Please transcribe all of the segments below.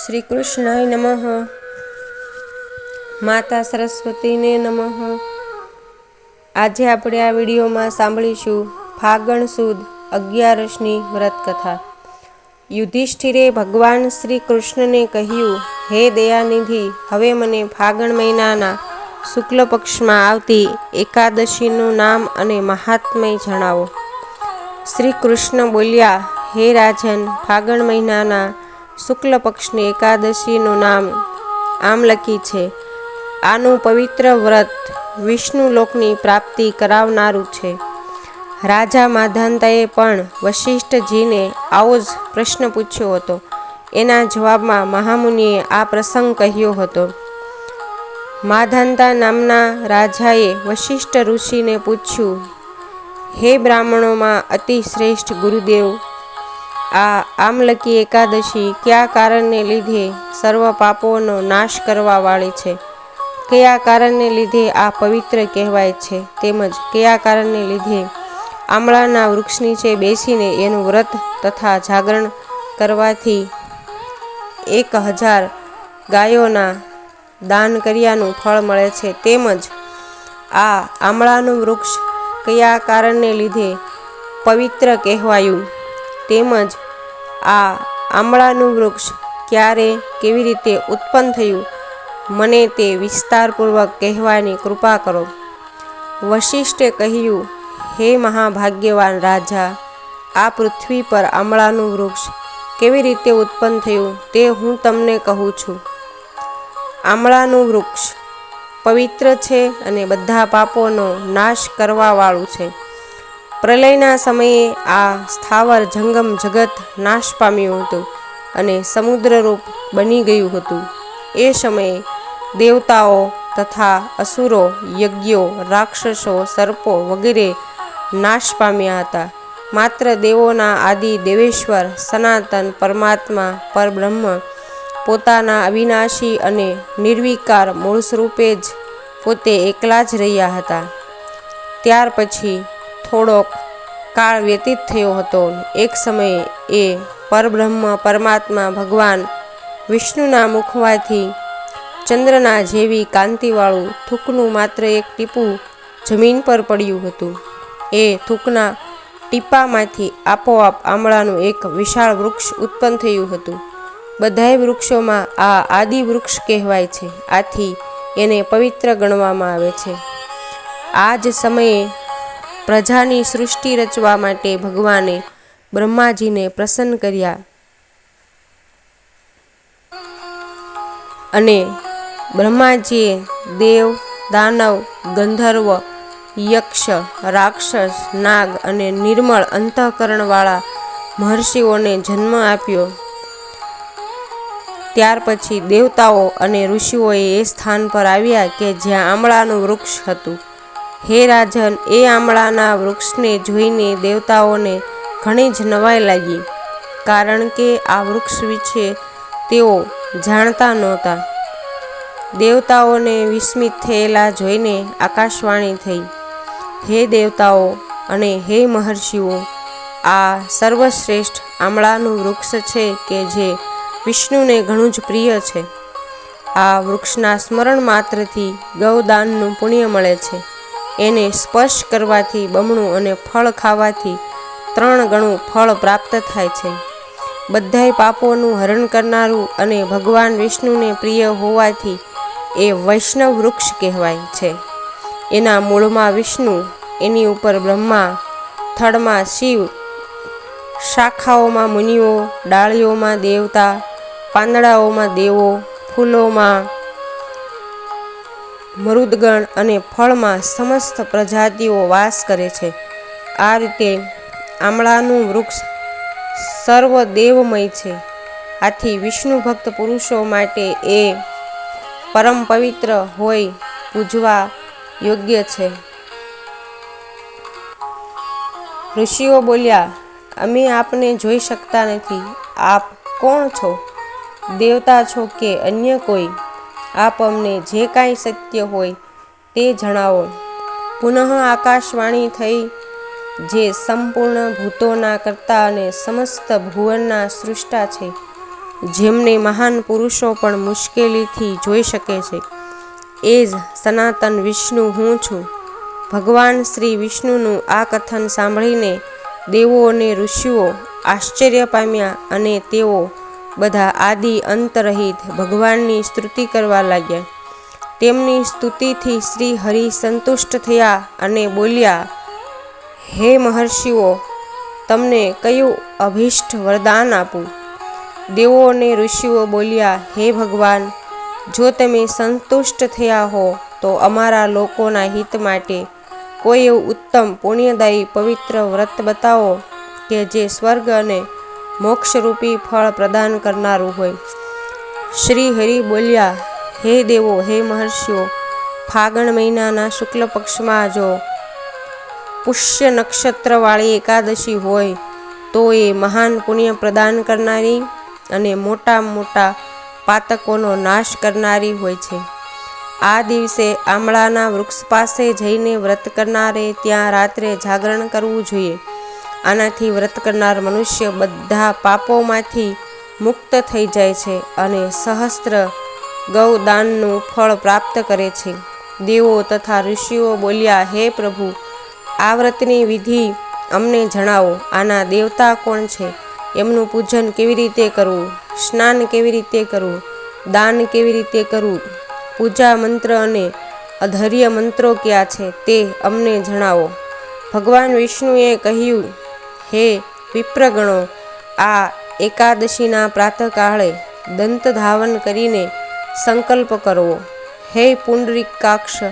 શ્રી કૃષ્ણાય નમઃ. માતા સરસ્વતીને નમઃ. આજે આપણે આ વિડીયોમાં સાંભળીશું ફાગણ સુદ અગિયારસની વ્રતકથા. યુધિષ્ઠિરે ભગવાન શ્રી કૃષ્ણને કહ્યું, હે દયાનિધિ, હવે મને ફાગણ મહિનાના શુક્લ પક્ષમાં આવતી એકાદશીનું નામ અને મહાત્મય જણાવો. શ્રી કૃષ્ણ બોલ્યા, હે રાજન, ફાગણ મહિનાના શુક્લ પક્ષની એકાદશીનું નામ આમ લખી છે. આનું પવિત્ર વ્રત વિષ્ણુ લોકની પ્રાપ્તિ કરાવનારું છે. રાજા માધાંતાએ પણ વશિષ્ઠજીને આવો જ પ્રશ્ન પૂછ્યો હતો. એના જવાબમાં મહામુનિએ આ પ્રસંગ કહ્યો હતો. માધાંતા નામના રાજાએ વશિષ્ઠ ઋષિને પૂછ્યું, હે બ્રાહ્મણોમાં અતિ શ્રેષ્ઠ ગુરુદેવ આ આમલકી એકાદશી કયા કારણને લીધે સર્વ પાપોનો નાશ કરવા વાળી છે? કયા કારણને લીધે આ પવિત્ર કહેવાય છે? તેમજ કયા કારણને લીધે આમળાના વૃક્ષ નીચે બેસીને એનું વ્રત તથા જાગરણ કરવાથી એક હજાર ગાયોના દાન કર્યાનું ફળ મળે છે. તેમજ આ આમળાનું વૃક્ષ કયા કારણને લીધે પવિત્ર કહેવાયું? તેમજ આ આમળાનું વૃક્ષ ક્યારે કેવી રીતે ઉત્પન્ન થયું, મને તે વિસ્તારપૂર્વક કહેવાની કૃપા કરો. વશિષ્ઠે કહ્યું, હે મહાભાગ્યવાન રાજા, આ પૃથ્વી પર આમળાનું વૃક્ષ કેવી રીતે ઉત્પન્ન થયું તે હું તમને કહું છું. આમળાનું વૃક્ષ પવિત્ર છે અને બધા પાપોનો નાશ કરવાવાળું છે. પ્રલયના સમયે આ સ્થાવર જંગમ જગત નાશ પામ્યું હતું અને સમુદ્રરૂપ બની ગયું હતું. એ સમયે દેવતાઓ તથા અસુરો, યજ્ઞો, રાક્ષસો, સર્પો વગેરે નાશ પામ્યા હતા. માત્ર દેવોના આદિ દેવેશ્વર, સનાતન પરમાત્મા, પરબ્રહ્મ, પોતાના અવિનાશી અને નિર્વિકાર મૂળ સ્વરૂપે જ પોતે એકલા જ રહ્યા હતા. ત્યાર પછી થોડોક કાળ વ્યતીત થયો હતો. એક સમયે એ પરબ્રહ્મ, પરમાત્મા, ભગવાન, વિષ્ણુના મુખવાથી ચંદ્રના જેવી કાંતિવાળું થૂકનું માત્ર એક ટીપું જમીન પર પડ્યું હતું. એ થૂકના ટીપામાંથી આપોઆપ આમળાનું એક વિશાળ વૃક્ષ ઉત્પન્ન થયું હતું. બધાય વૃક્ષોમાં આ આદિ વૃક્ષ કહેવાય છે. આથી એને પવિત્ર ગણવામાં આવે છે. આ જ સમયે પ્રજાની સૃષ્ટિ રચવા માટે ભગવાને બ્રહ્માજીને પ્રસન્ન કર્યા. અને બ્રહ્માજીએ દેવ, દાનવ, ગંધર્વ, યક્ષ, રાક્ષસ, નાગ અને નિર્મળ અંતઃકરણવાળા મહર્ષિઓને જન્મ આપ્યો. ત્યાર પછી દેવતાઓ અને ઋષિઓએ એ સ્થાન પર આવ્યા કે જ્યાં આમળાનું વૃક્ષ હતું. હે રાજન, એ આમળાના વૃક્ષને જોઈને દેવતાઓને ઘણી જ નવાઈ લાગી, કારણ કે આ વૃક્ષ વિશે તેઓ જાણતા નહોતા. દેવતાઓને વિસ્મિત થયેલા જોઈને આકાશવાણી થઈ, હે દેવતાઓ અને હે મહર્ષિઓ, આ સર્વશ્રેષ્ઠ આમળાનું વૃક્ષ છે કે જે વિષ્ણુને ઘણું જ પ્રિય છે. આ વૃક્ષના સ્મરણ માત્રથી ગૌદાનનું પુણ્ય મળે છે. એને સ્પર્શ કરવાથી બમણું અને ફળ ખાવાથી ત્રણ ગણું ફળ પ્રાપ્ત થાય છે. બધાય પાપોનું હરણ કરનારું અને ભગવાન વિષ્ણુને પ્રિય હોવાથી એ વૈષ્ણવ વૃક્ષ કહેવાય છે. એના મૂળમાં વિષ્ણુ, એની ઉપર બ્રહ્મા, થડમાં શિવ, શાખાઓમાં મુનિઓ, ડાળીઓમાં દેવતા, પાંદડાઓમાં દેવો, ફૂલોમાં મરુદગણ અને ફળમાં સમસ્ત પ્રજાતિઓ વાસ કરે છે. આ રીતે આમળાનું વૃક્ષ સર્વ દેવમય છે. આથી વિષ્ણુ ભક્ત પુરુષો માટે એ પરમ પવિત્ર હોય પૂજવા યોગ્ય છે. ઋષિઓ બોલ્યા, અમે આપને જોઈ શકતા નથી. આપ કોણ છો? દેવતા છો કે અન્ય કોઈ? આપ અમને જે કાંઈ સત્ય હોય તે જણાવો. પુનઃ આકાશવાણી થઈ, જે સંપૂર્ણ ભૂતોના કરતા અને સમસ્ત ભુવનના સૃષ્ટા છે, જેમને મહાન પુરુષો પણ મુશ્કેલીથી જોઈ શકે છે. એ જ સનાતન વિષ્ણુ હું છું. ભગવાન શ્રી વિષ્ણુનું આ કથન સાંભળીને દેવો અને ઋષિઓ આશ્ચર્ય પામ્યા અને તેઓ બધા આદિ અંતરહિત ભગવાનની સ્તુતિ કરવા લાગ્યા. તેમની સ્તુતિથી શ્રી હરિ સંતુષ્ટ થયા અને બોલ્યા, હે મહર્ષિઓ, તમને કયું અભિષ્ટ વરદાન આપું? દેવો અને ઋષિઓ બોલ્યા, હે ભગવાન, જો તમે સંતુષ્ટ થયા હો, તો અમારા લોકોના હિત માટે કોઈ એવું ઉત્તમ પુણ્યદાયી પવિત્ર વ્રત બતાવો કે જે સ્વર્ગ અને મોક્ષરૂપી ફળ પ્રદાન કરનારું હોય. શ્રી હરિ બોલ્યા, હે દેવો, હે મહર્ષિઓ, ફાગણ મહિનાના શુક્લ પક્ષમાં જો પુષ્ય નક્ષત્રવાળી એકાદશી હોય, તો એ મહાન પુણ્ય પ્રદાન કરનારી અને મોટા મોટા પાતકોનો નાશ કરનારી હોય છે. આ દિવસે આમળાના વૃક્ષ પાસે જઈને વ્રત કરનારે ત્યાં રાત્રે જાગરણ કરવું જોઈએ. આનાથી વ્રત કરનાર મનુષ્ય બધા પાપોમાંથી મુક્ત થઈ જાય છે અને સહસ્ત્ર ગૌદાનનું ફળ પ્રાપ્ત કરે છે. દેવો તથા ઋષિઓ બોલ્યા, હે પ્રભુ, આ વ્રતની વિધિ અમને જણાવો, આના દેવતા કોણ છે? એમનું પૂજન કેવી રીતે કરવું? સ્નાન કેવી રીતે કરવું? દાન કેવી રીતે કરવું? પૂજા મંત્ર અને અધર્ય મંત્રો ક્યાં છે તે અમને જણાવો. ભગવાન વિષ્ણુએ કહ્યું હે વિપ્રગણો, આ એકાદશીના પ્રાતઃકાળે દંત ધાવન કરીને સંકલ્પ કરવો. હે પુંડરીકાક્ષ,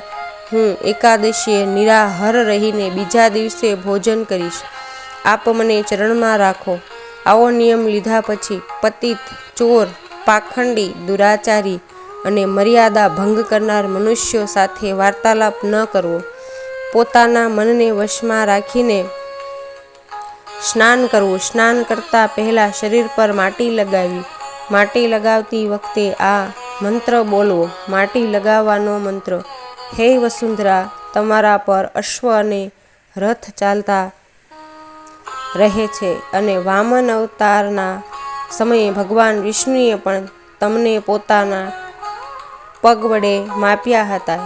હું એકાદશીએ નિરાહર રહીને બીજા દિવસે ભોજન કરીશ. આપ મને ચરણમાં રાખો. આવો નિયમ લીધા પછી પતિત, ચોર, પાખંડી, દુરાચારી અને મર્યાદા ભંગ કરનાર મનુષ્યો સાથે વાર્તાલાપ ન કરવો. પોતાના મનને વશમાં રાખીને સ્નાન કરવું. સ્નાન કરતાં પહેલાં શરીર પર માટી લગાવી. માટી લગાવતી વખતે આ મંત્ર બોલવો. માટી લગાવવાનો મંત્ર, હે વસુંધરા, તમારા પર અશ્વ અને રથ ચાલતા રહે છે અને વામન અવતારના સમયે ભગવાન વિષ્ણુએ પણ તમને પોતાના પગ વડે માપ્યા હતા.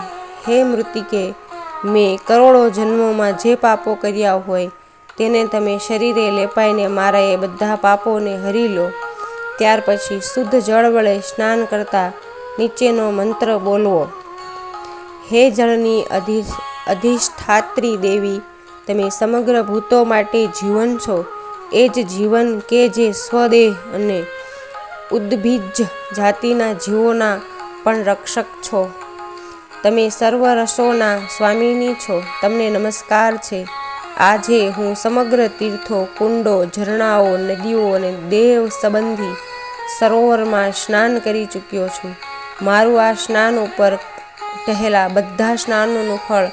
હે મૃતિકે, મેં કરોડો જન્મોમાં જે પાપો કર્યા હોય તેને તમે શરીરે લેપાઈને મારા એ બધા પાપોને હરી લો. ત્યાર પછી શુદ્ધ જળ વડે સ્નાન કરતા નીચેનો મંત્ર બોલવો. હે જળની અધિ અધિષ્ઠાત્રી દેવી, તમે સમગ્ર ભૂતો માટે જીવન છો. એ જ જીવન કે જે સ્વદેહ અને ઉદ્ભિજ જાતિના જીવોના પણ રક્ષક છો. તમે સર્વ રસોના સ્વામીની છો. તમને નમસ્કાર છે. આજે હું સમગ્ર તીર્થો, કુંડો, ઝરણાઓ, નદીઓ અને દેવ સંબંધી સરોવરમાં સ્નાન કરી ચૂક્યો છું. મારું આ સ્નાન ઉપર કહેલા બધા સ્નાનોનું ફળ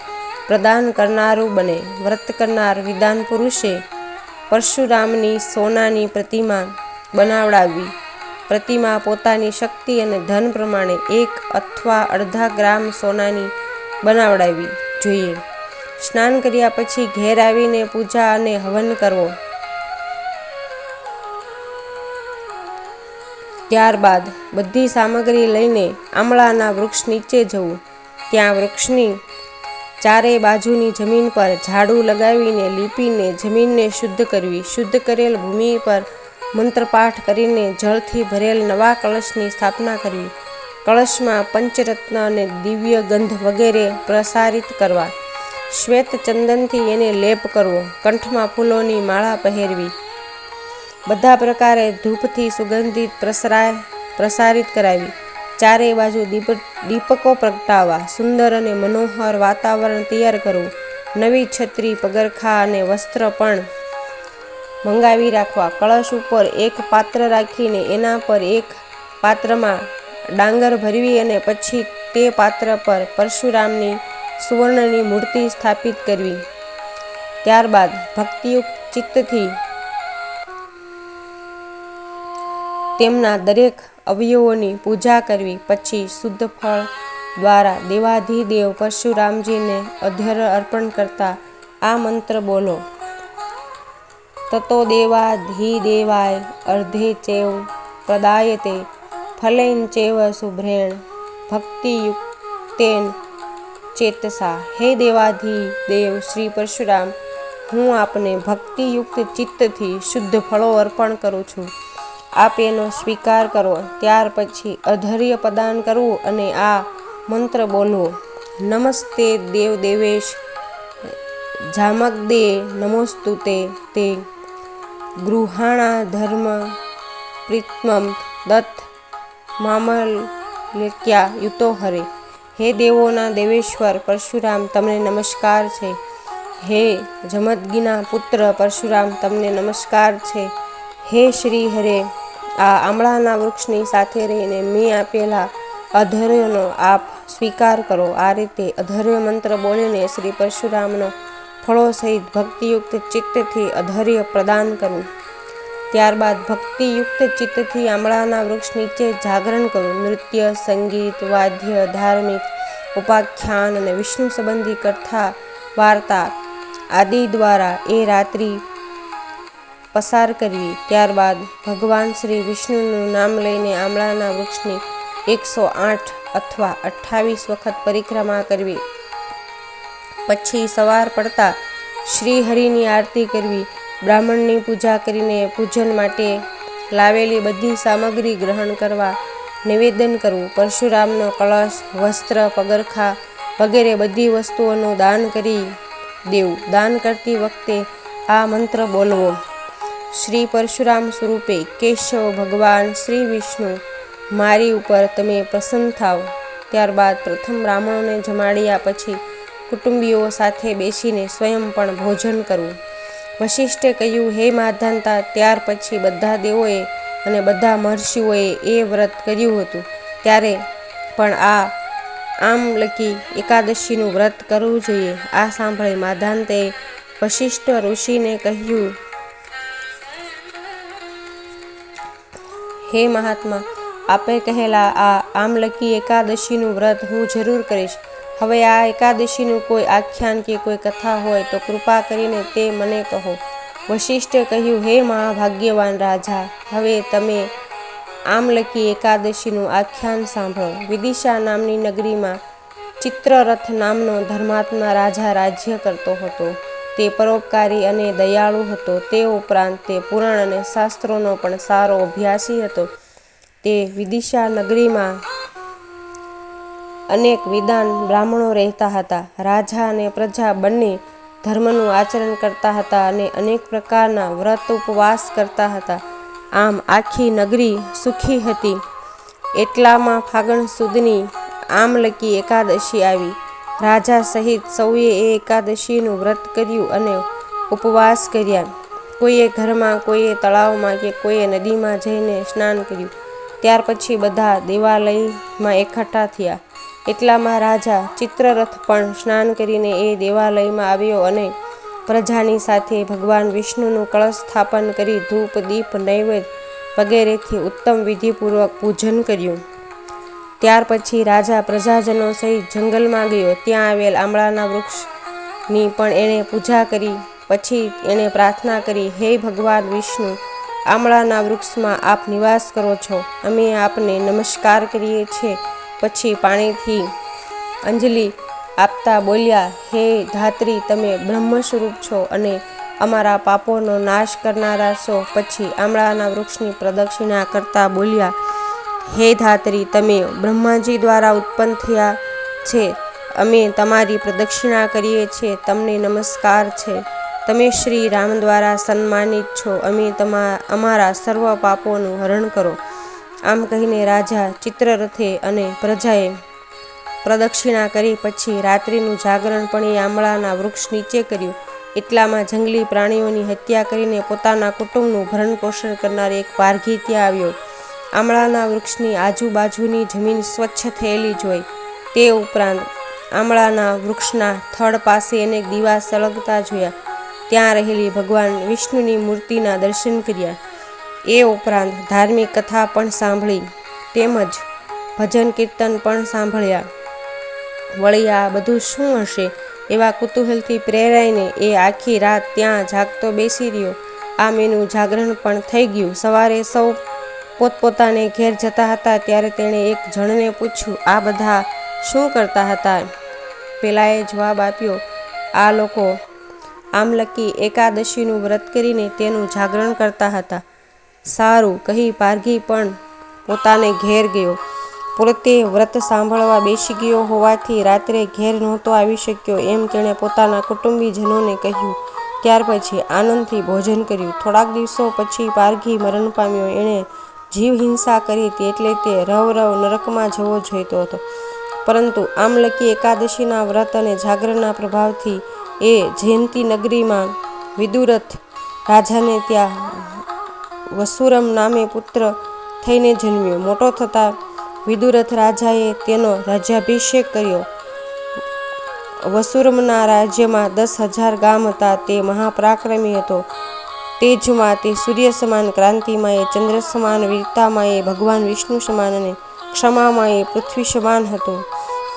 પ્રદાન કરનારું બને. વ્રત કરનાર વિધાન પુરુષે પરશુરામની સોનાની પ્રતિમા બનાવડાવી. પ્રતિમા પોતાની શક્તિ અને ધન પ્રમાણે એક અથવા અડધા ગ્રામ સોનાની બનાવડાવી જોઈએ. સ્નાન કર્યા પછી ઘેર આવીને પૂજા અને હવન કરવો. ત્યારબાદ બધી સામગ્રી લઈને આમળાના વૃક્ષ નીચે જવું. ત્યાં વૃક્ષની ચારે બાજુની જમીન પર ઝાડુ લગાવીને લીપીને જમીનને શુદ્ધ કરવી. શુદ્ધ કરેલ ભૂમિ પર મંત્રપાઠ કરીને જળથી ભરેલ નવા કળશની સ્થાપના કરવી. કળશમાં પંચરત્ન અને દિવ્ય ગંધ વગેરે પ્રસારિત કરવા. શ્વેત ચંદનથી એને લેપ કરવો, કંઠમાં ફૂલોની માળા પહેરવી. બધા પ્રકારે ધૂપથી સુગંધિત પ્રસરાય, પ્રસારિત કરાવી. ચારેય બાજુ દીપ, દીપકો પ્રગટાવવા, સુંદર અને મનોહર વાતાવરણ તૈયાર કરવું. નવી છત્રી, પગરખા અને વસ્ત્ર પણ મંગાવી રાખવા. કળશ ઉપર એક પાત્ર રાખીને એના પર એક પાત્રમાં ડાંગર ભરવી અને પછી તે પાત્ર પર પરશુરામની સુવર્ણની મૂર્તિ સ્થાપિત કરવી. ત્યારબાદ ભક્તિયુક્ત ચિત્તથી તેમના દરેક અવયવોની પૂજા કરવી. પછી શુદ્ધ ફળ દ્વારા દેવાધિદેવ પરશુરામજીને અધ્યર અર્પણ કરતા આ મંત્ર બોલો. તતો દેવાધિદેવાય અર્ધે ચેવ પ્રદાયતે ફલૈન ચેવ શુભ્રેણ ભક્તિયુક્તેન ચેતસા. હે દેવાધિ દેવ શ્રી પરશુરામ, હું આપને ભક્તિયુક્ત ચિત્તથી શુદ્ધ ફળો અર્પણ કરું છું. આપ એનો સ્વીકાર કરો. ત્યાર પછી અધૈર્ય પ્રદાન કરવું અને આ મંત્ર બોલવો. નમસ્તે દેવ દેવેશ જામગદે નમોસ્તુ તે ગૃહાણા ધર્મ પ્રીત્મમ દત્ત મામલ્યક્યા યુતો હરે. હે દેવોના દેવેશ્વર, પરશુરામ, તમને નમસ્કાર છે. હે જમદગીના પુત્ર, પરશુરામ, તમને નમસ્કાર છે. હે શ્રી હરે આ આમળાના વૃક્ષની સાથે રહીને મેં આપેલા અધર્યનો આપ સ્વીકાર કરો. આ રીતે અધર્ય મંત્ર બોલીને શ્રી પરશુરામનો ફળો સહિત ભક્તિયુક્ત ચિત્તથી અધર્ય પ્રદાન કરવું ત્યારબાદ ભક્તિયુક્ત ચિત્તથી આમળાના વૃક્ષ નીચે જાગરણ કરવું નૃત્ય, સંગીત, વાદ્ય, ધાર્મિક ઉપાખ્યાન અને વિષ્ણુ સંબંધી કથા, વાર્તા આદિ દ્વારા એ રાત્રિ પસાર કરવી ત્યારબાદ ભગવાન શ્રી વિષ્ણુનું નામ લઈને આમળાના વૃક્ષની એકસો આઠ અથવા અઠ્ઠાવીસ વખત પરિક્રમા કરવી. પછી સવાર પડતા શ્રી હરિની આરતી કરવી. બ્રાહ્મણની પૂજા કરીને પૂજન માટે લાવેલી બધી સામગ્રી ગ્રહણ કરવા નિવેદન કરવું. પરશુરામનો કળશ, વસ્ત્ર, પગરખા વગેરે બધી વસ્તુઓનું દાન કરી દેવું. દાન કરતી વખતે આ મંત્ર બોલવો. શ્રી પરશુરામ સ્વરૂપે, કેશવ ભગવાન શ્રી વિષ્ણુ, મારી ઉપર તમે પ્રસન્ન થાવ. ત્યારબાદ પ્રથમ બ્રાહ્મણોને જમાડ્યા પછી કુટુંબીઓ સાથે બેસીને સ્વયં પણ ભોજન કરવું. વશિષ્ઠે કહ્યું, હે માધાનતા, ત્યાર પછી બધા દેવોએ અને બધા મહર્ષિઓએ એ વ્રત કર્યું હતું. ત્યારે પણ આ આમ લખી એકાદશીનું વ્રત કરવું જોઈએ. આ સાંભળી માધાંતે વશિષ્ઠ ઋષિને કહ્યું, હે મહાત્મા, આપે કહેલા આ આમલકી એકાદશીનું વ્રત હું જરૂર કરીશ. હવે આ એકાદશીનું કોઈ આખ્યાન કે કોઈ કથા હોય તો કૃપા કરીને તે મને કહો. વશિષ્ઠે કહ્યું, હે મહાભાગ્યવાન રાજા, હવે તમે આમલકી એકાદશીનું આખ્યાન સાંભળો. વિદિશા નામની નગરીમાં ચિત્રરથ નામનો ધર્માત્મા રાજા રાજ્ય કરતો હતો. તે પરોપકારી અને દયાળુ હતો. તે ઉપરાંત તે પુરાણ અને શાસ્ત્રોનો પણ સારો અભ્યાસી હતો. તે વિદિશા નગરીમાં અનેક વિદાન બ્રાહ્મણો રહેતા હતા. રાજા અને પ્રજા બંને ધર્મનું આચરણ કરતા હતા અને અનેક પ્રકારના વ્રત ઉપવાસ કરતા હતા. આમ આખી નગરી સુખી હતી. એટલામાં ફાગણ સુદની આમલકી એકાદશી આવી. રાજા સહિત સૌએ એ એકાદશીનું વ્રત કર્યું અને ઉપવાસ કર્યા. કોઈએ ઘરમાં, કોઈએ તળાવમાં કે કોઈએ નદીમાં જઈને સ્નાન કર્યું. ત્યાર પછી બધા દેવાલયમાં એકઠા થયા. એટલામાં રાજા ચિત્રરથ પણ સ્નાન કરીને એ દેવાલયમાં આવ્યો અને પ્રજાની સાથે ભગવાન વિષ્ણુનું કળશ સ્થાપન કરી ધૂપ, દીપ, નૈવેદ્ય વગેરેથી ઉત્તમ વિધિપૂર્વક પૂજન કર્યું. ત્યાર પછી રાજા પ્રજાજનો સહિત જંગલમાં ગયો. ત્યાં આવેલ આમળાના વૃક્ષની પણ એણે પૂજા કરી. પછી એણે પ્રાર્થના કરી, હે ભગવાન વિષ્ણુ, આમળાના વૃક્ષમાં આપ નિવાસ કરો છો. અમે આપને નમસ્કાર કરીએ છીએ. પછી પાણીથી અંજલિ આપતા બોલ્યા, હે ધાત્રી, તમે બ્રહ્મ સ્વરૂપ છો અને અમારા પાપોનો નાશ કરનારા છો. પછી આમળાના વૃક્ષની પ્રદક્ષિણા કરતા બોલ્યા, હે ધાત્રી, તમે બ્રહ્માજી દ્વારા ઉત્પન્ન થયા છે. અમે તમારી પ્રદક્ષિણા કરીએ છીએ. તમને નમસ્કાર છે. તમે શ્રી રામ દ્વારા સન્માનિત છો. અમે તમા, અમારા સર્વ પાપોનું હરણ કરો. આમ કહીને રાજા ચિત્રરથે અને પ્રજાએ પ્રદક્ષિણા કરી પછી રાત્રિનું જાગરણ પણ એ આંબળાના વૃક્ષ નીચે કર્યું. એટલામાં જંગલી પ્રાણીઓની હત્યા કરીને પોતાના કુટુંબનું ભરણ પોષણ કરનાર એક પારઘી ત્યાં આવ્યો. આમળાના વૃક્ષની આજુબાજુની જમીન સ્વચ્છ થયેલી જોઈ તે ઉપરાંત આમળાના વૃક્ષના થડ પાસે અનેક દીવા સળગતા જોયા. ત્યાં રહેલી ભગવાન વિષ્ણુની મૂર્તિના દર્શન કર્યા. એ ઉપરાંત ધાર્મિક કથા પણ સાંભળી, તેમજ ભજન કીર્તન પણ સાંભળ્યા. વળી આ બધું શું હશે? એવા કુતૂહલથી પ્રેરાઈને એ આખી રાત ત્યાં જાગતો બેસી રહ્યો. આમ એનું જાગરણ પણ થઈ ગયું. સવારે સૌ પોતપોતાને ઘેર જતા હતા, ત્યારે તેણે એક જણને પૂછ્યું, આ બધા શું કરતા હતા? પેલાએ જવાબ આપ્યો, આ લોકો આમલકી એકાદશીનું વ્રત કરીને તેનું જાગરણ કરતા હતા. સારું કહી પારઘી પણ પોતાને ઘેર ગયો. પોતે વ્રત સાંભળવા બેસી ગયો હોવાથી રાત્રે ઘેર નહોતો આવી શક્યો એમ તેણે પોતાના કુટુંબીજનોને કહ્યું. ત્યાર પછી આનંદથી ભોજન કર્યું. થોડાક દિવસો પછી પારઘી મરણ પામ્યો. એણે જીવ હિંસા કરી હતી એટલે તે રવ રવ નરકમાં જવો જોઈતો હતો. પરંતુ આમલકી એકાદશીના વ્રત અને જાગરણના પ્રભાવથી એ જયંતી નગરીમાં વિદુરથ રાજાને ત્યાં વસુરમ નામે પુત્ર થઈને જન્મ્યો. મોટો થતાં વિદુરથ રાજાએ તેનો રાજ્યાભિષેક કર્યો. વસુરમના રાજ્યમાં દસ હજાર ગામ હતા. તે મહાપરાક્રમી હતો. તેજમાં તે સૂર્ય સમાન, ક્રાંતિમાં એ ચંદ્ર સમાન, વીરતામાં એ ભગવાન વિષ્ણુ સમાન અને ક્ષમામાં એ પૃથ્વી સમાન હતો.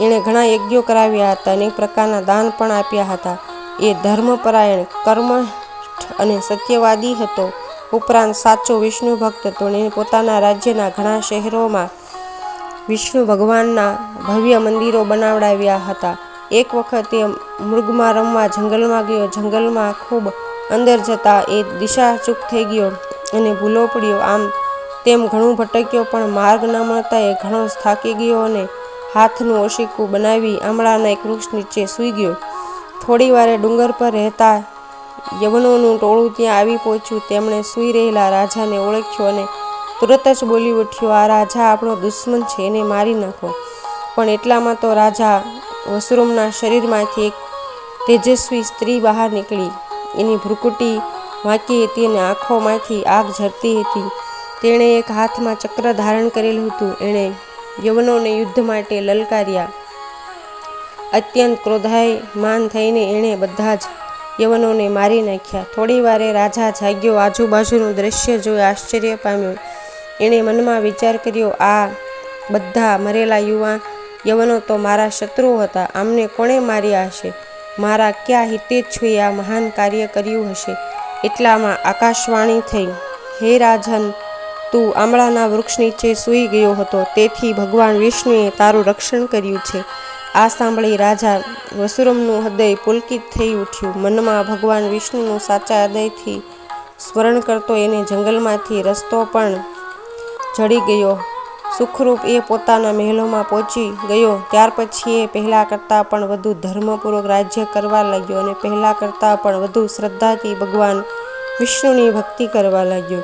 એણે ઘણા યજ્ઞો કરાવ્યા હતા, અનેક પ્રકારના દાન પણ આપ્યા હતા. એ ધર્મપરાયણ, કર્મઠ અને સત્યવાદી હતો. ઉપરાંત સાચો વિષ્ણુ ભક્ત અને પોતાના રાજ્યના ઘણા શહેરોમાં વિષ્ણુ ભગવાનના ભવ્ય મંદિરો બનાવડાવ્યા હતા. એક વખત એ મૃગમાં રમવા જંગલમાં ગયો. જંગલમાં ખૂબ અંદર જતા એ દિશા ચૂક થઈ ગયો અને ભૂલો પડ્યો. આમ તેમ ઘણું ભટક્યો પણ માર્ગ ન મળતા એ ઘણો થાકી ગયો અને હાથનું ઓશીકું બનાવી આમળાના એક વૃક્ષ નીચે સૂઈ ગયો. થોડી વારે ડુંગર પર રહેતા યવનોનું ટોળું ત્યાં આવી પહોંચ્યું, તેમણે સૂઈ રહેલા રાજાને ઓળખ્યો અને તુરત જ બોલી ઉઠ્યો, આ રાજા આપણો દુશ્મન છે, એને મારી નાખો. પણ એટલામાં તો રાજા વસુરમના શરીરમાંથી એક તેજસ્વી સ્ત્રી બહાર નીકળી. એની ભ્રુકુટી વાંકી હતી અને આંખોમાંથી આગ ઝરતી હતી. તેણે એક હાથમાં ચક્ર ધારણ કરેલું હતું. એણે યવનોને યુદ્ધ માટે લલકાર્યા. અત્યંત ક્રોધાય માન થઈને એણે બધા જ યવનોને મારી નાખ્યા. થોડી વારે રાજા જાગ્યો. આજુબાજુનું દ્રશ્ય જોઈ આશ્ચર્ય પામ્યો. એણે મનમાં વિચાર કર્યો, આ બધા મરેલા યુવાન યવનો તો મારા શત્રુઓ હતા. આમને કોણે માર્યા હશે? મારા ક્યાં હિતેચ્છુએ આ મહાન કાર્ય કર્યું હશે? એટલામાં આકાશવાણી થઈ. હે રાજન, તું આમળાના વૃક્ષ નીચે સૂઈ ગયો હતો. તેથી ભગવાન વિષ્ણુએ તારું રક્ષણ કર્યું છે. આ સાંભળી રાજા વસુરમનું હૃદય પુલકિત થઈ ઉઠ્યું. મનમાં ભગવાન વિષ્ણુનું સાચા હૃદયથી સ્મરણ કરતો એને જંગલમાંથી રસ્તો પણ જડી ગયો. સુખરૂપ એ પોતાના મહેલોમાં પહોંચી ગયો. ત્યાર પછી એ પહેલાં કરતાં પણ વધુ ધર્મપૂર્વક રાજ્ય કરવા લાગ્યો અને પહેલાં કરતાં પણ વધુ શ્રદ્ધાથી ભગવાન વિષ્ણુની ભક્તિ કરવા લાગ્યો.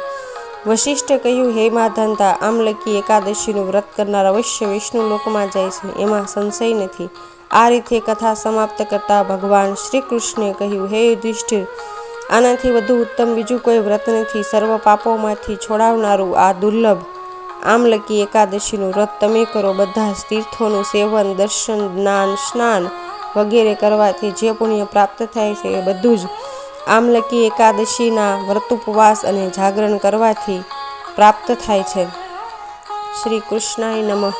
વશિષ્ઠે કહ્યું, હે માધનતા આમલકી એકાદશીનું વ્રત કરનાર અવશ્ય વિષ્ણુ લોકમાં જાય છે. એમાં સંશય નથી. આ રીતે કથા સમાપ્ત કરતા ભગવાન શ્રી કૃષ્ણે કહ્યું, હે યુધિષ્ઠિર, આનાથી વધુ ઉત્તમ બીજું કોઈ વ્રત નથી. સર્વ પાપોમાંથી છોડાવનારું આ દુર્લભ આમલકી એકાદશીનું વ્રત તમે કરો. બધા જ તીર્થોનું સેવન, દર્શન જ્ઞાન સ્નાન વગેરે કરવાથી જે પુણ્ય પ્રાપ્ત થાય છે એ બધું જ આમલકી એકાદશીના વ્રત ઉપવાસ અને જાગરણ કરવાથી પ્રાપ્ત થાય છે. શ્રી કૃષ્ણાય નમઃ.